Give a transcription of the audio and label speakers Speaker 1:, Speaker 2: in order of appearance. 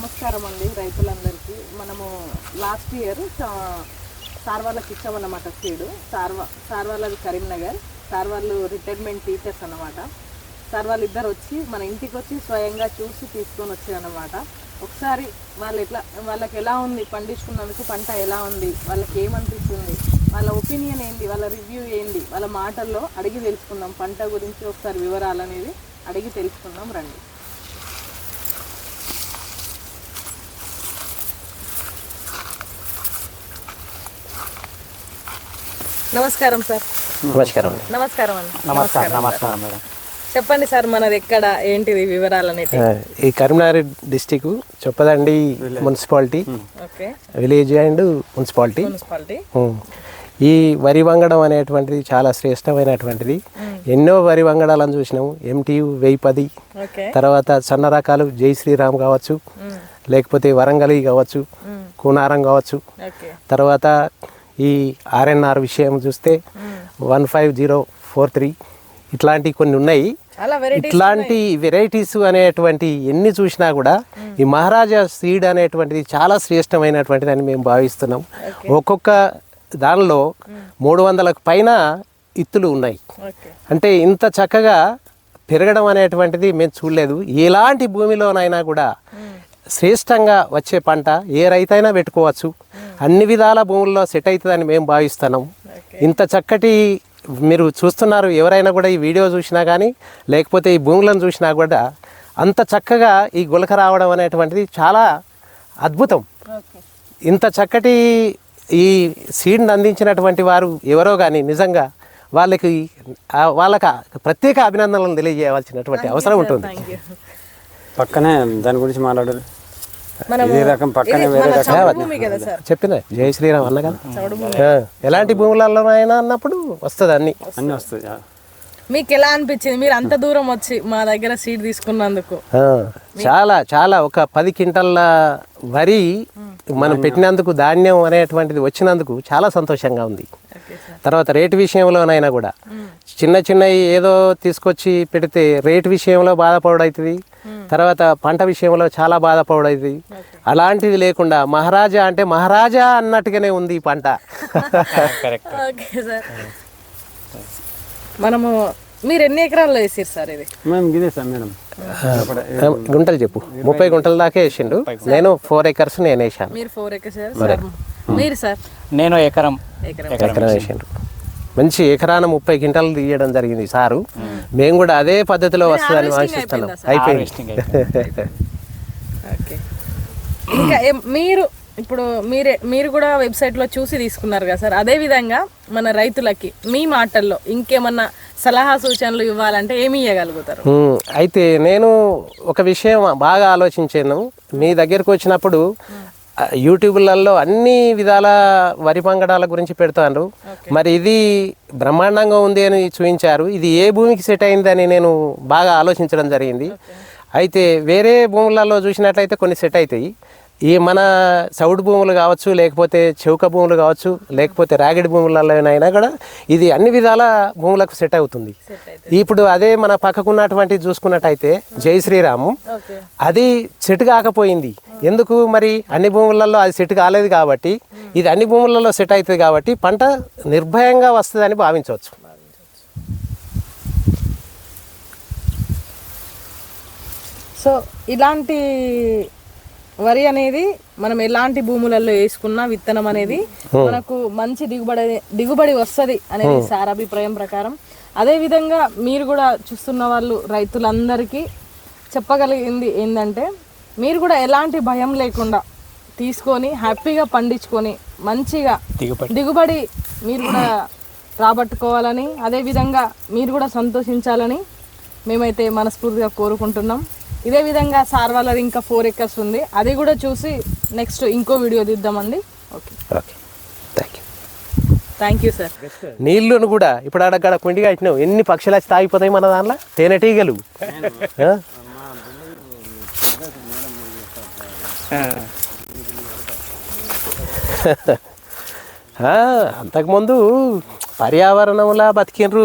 Speaker 1: నమస్కారం అండి రైతులందరికీ. మనము లాస్ట్ ఇయర్ సార్ వాళ్ళకి ఇచ్చామన్నమాట సీడు. సార్ సార్వాళ్ళది సార్ కరీంనగర్. సార్ వాళ్ళు రిటైర్మెంట్ టీచర్స్ అన్నమాట. సార్ వాళ్ళు ఇద్దరు వచ్చి మన ఇంటికి వచ్చి స్వయంగా చూసి తీసుకొని వచ్చారనమాట ఒకసారి వాళ్ళు ఎట్లా వాళ్ళకి ఎలా ఉంది పండించుకున్నందుకు పంట ఎలా ఉంది వాళ్ళకి ఏమనిపిస్తుంది వాళ్ళ ఒపీనియన్ ఏంటి వాళ్ళ రివ్యూ ఏంటి వాళ్ళ మాటల్లో అడిగి తెలుసుకుందాం. పంట గురించి ఒకసారి వివరాలు అనేది అడిగి తెలుసుకుందాం రండి. నమస్కారం సార్.
Speaker 2: నమస్కారం.
Speaker 1: నమస్కారం అండి.
Speaker 2: నమస్కారం నమస్కారం మేడం.
Speaker 1: చెప్పండి సార్ మనది ఎక్కడ ఏంటిది వివరాలు అనేవి
Speaker 2: ఆ, ఈ Karimnagar district Choppadandi municipality.
Speaker 1: Okay.
Speaker 2: Village and municipality.
Speaker 1: Municipality.
Speaker 2: ఈ వరి వంగడం అనేటువంటిది చాలా శ్రేష్టమైనటువంటిది. ఎన్నో వరి వంగడాలను చూసినాము ఎంటీయు వెయ్యి పది
Speaker 1: ఓకే.
Speaker 2: తర్వాత సన్న రకాలు జై శ్రీరామ్ కావచ్చు. లేకపోతే వరంగలి కావచ్చు. కూనారం కావచ్చు.
Speaker 1: ఓకే.
Speaker 2: తర్వాత ఈ ఆర్ఎన్ఆర్ విషయం చూస్తే one five zero four three ఇట్లాంటివి కొన్ని ఉన్నాయి. ఇట్లాంటి వెరైటీస్ అనేటువంటి ఎన్ని చూసినా కూడా ఈ మహారాజా సీడ్ అనేటువంటిది చాలా శ్రేష్టమైనటువంటిది అని మేము భావిస్తున్నాం. ఒక్కొక్క దానిలో మూడు వందలకు పైన ఇత్తులు ఉన్నాయి. అంటే ఇంత చక్కగా పెరగడం అనేటువంటిది మేము చూడలేదు. ఎలాంటి భూమిలోనైనా కూడా శ్రేష్టంగా వచ్చే పంట ఏ రైతైనా పెట్టుకోవచ్చు. అన్ని విధాల భూముల్లో సెట్ అవుతుందని మేము భావిస్తున్నాం. ఇంత చక్కటి మీరు చూస్తున్నారు ఎవరైనా కూడా ఈ వీడియో చూసినా కానీ లేకపోతే ఈ భూములను చూసినా కూడా అంత చక్కగా ఈ గులక రావడం అనేటువంటిది చాలా అద్భుతం.
Speaker 1: ఓకే
Speaker 2: ఇంత చక్కటి ఈ సీడ్ని అందించినటువంటి వారు ఎవరో కానీ నిజంగా వాళ్ళకి వాళ్ళకి ప్రత్యేక అభినందనలు తెలియజేయవలసినటువంటి అవసరం ఉంటుంది.
Speaker 3: పక్కనే దాని గురించి మాట్లాడారు. ఇదే రకం పక్కనే వేరే రకం.
Speaker 2: చెప్పిన? జై శ్రీరామ్ అన్న కదా? ఎలాంటి భూములలోనైనా అన్నప్పుడు వస్తుంది అన్ని.
Speaker 3: అన్నీ వస్తాయి ఆ.
Speaker 1: మీకు ఎలా అనిపించింది? మీరు అంత దూరం వచ్చి మా దగ్గర సీట్ తీసుకున్నందుకు.
Speaker 2: ఆ, చాలా చాలా. ఒక పది క్వింటల్ల వరి మనం పెట్టినందుకు ధాన్యం అనేటువంటిది వచ్చినందుకు చాలా సంతోషంగా ఉంది.
Speaker 1: Okay sir.
Speaker 2: తర్వాత రేటు విషయంలోనైనా కూడా చిన్న చిన్నవి ఏదో తీసుకొచ్చి పెడితే రేటు విషయంలో బాధపడవుతుంది. తర్వాత పంట విషయంలో చాలా బాధపడవుతుంది అలాంటిది లేకుండా మహారాజా అంటే మహారాజా అన్నట్టుగానే ఉంది ఈ పంట.
Speaker 1: Okay sir. మనము మీరు ఎన్ని ఎకరాల్లో వేసారు సార్ ఇది?
Speaker 3: మేడం.
Speaker 2: గుంటలు చెప్పు. ముప్పై గుంటల దాకా వేసిండు. నేను ఫోర్ ఎకర్స్ నేను వేసాను
Speaker 1: మీరు ఫోర్ ఎకర్స్ సార్. మీరు సార్?
Speaker 4: నేను ఎకరం.
Speaker 1: ఎకరం.
Speaker 2: ఎకరం వేసిండు. మంచి ఎకరాన ముప్పై క్వింటాలు తీయడం జరిగింది సారు. మేము కూడా అదే పద్ధతిలో వస్తుందని ఆశిస్తున్నాం అయిపోయింది
Speaker 1: ఓకే. ఇంకా మీరు ఇప్పుడు మీరే మీరు కూడా వెబ్సైట్లో చూసి తీసుకున్నారు కదా సార్? అదే విధంగా మన రైతులకి మీ మాటల్లో ఇంకేమన్నా సలహా సూచనలు ఇవ్వాలంటే ఏమి ఇవ్వగలుగుతారు
Speaker 2: అయితే నేను ఒక విషయం బాగా ఆలోచించాను. మీ దగ్గరకు వచ్చినప్పుడు యూట్యూబ్లలో అన్ని విధాల వరి పంగడాల గురించి పెడతాను మరి ఇది బ్రహ్మాండంగా ఉంది అని చూపించారు. ఇది ఏ భూమికి సెట్ అయిందని నేను బాగా ఆలోచించడం జరిగింది. అయితే వేరే భూములలో చూసినట్లయితే కొన్ని సెట్ అవుతాయి. ఈ మన చౌడు భూములు కావచ్చు లేకపోతే చౌక భూములు కావచ్చు లేకపోతే రాగిడి భూములలోనైనా కూడా ఇది అన్ని విధాల భూములకు సెట్ అవుతుంది. ఇప్పుడు అదే మన పక్కకున్నటువంటి చూసుకున్నట్టయితే జై శ్రీరాము. అది సెట్ కాకపోయింది. ఎందుకు మరి అన్ని భూములలో అది సెట్ కాలేదు కాబట్టి ఇది అన్ని భూములలో సెట్ అవుతుంది కాబట్టి పంట నిర్భయంగా వస్తుందని భావించవచ్చు.
Speaker 1: సో ఇలాంటి వరి అనేది మనం ఎలాంటి భూములలో వేసుకున్నా విత్తనం అనేది మనకు మంచి దిగుబడి దిగుబడి వస్తుంది అనేది సార్ అభిప్రాయం ప్రకారం. అదే విధంగా మీరు కూడా చూస్తున్న వాళ్ళు రైతులందరికీ చెప్పగలిగింది ఏంటంటే మీరు కూడా ఎలాంటి భయం లేకుండా తీసుకొని హ్యాపీగా పండించుకొని మంచిగా
Speaker 4: దిగుబడి.
Speaker 1: దిగుబడి మీరు కూడా రాబట్టుకోవాలని అదే విధంగా మీరు కూడా సంతోషించాలని మేమైతే మనస్ఫూర్తిగా కోరుకుంటున్నాం. ఇదే విధంగా సార్ వాళ్ళది ఇంకా ఫోర్ ఎకర్స్ ఉంది. అది కూడా చూసి నెక్స్ట్ ఇంకో video తీద్దామండి okay
Speaker 2: okay thank you
Speaker 1: thank you sir
Speaker 2: నీళ్ళను కూడా ఇప్పుడు అడగడ కుండిగా ఇచ్చినావు ఎన్ని పక్షులు వచ్చి తాగిపోతాయి మన దాంట్లో? తేనెటీగలు అంతకుముందు పర్యావరణంలా బతికినరు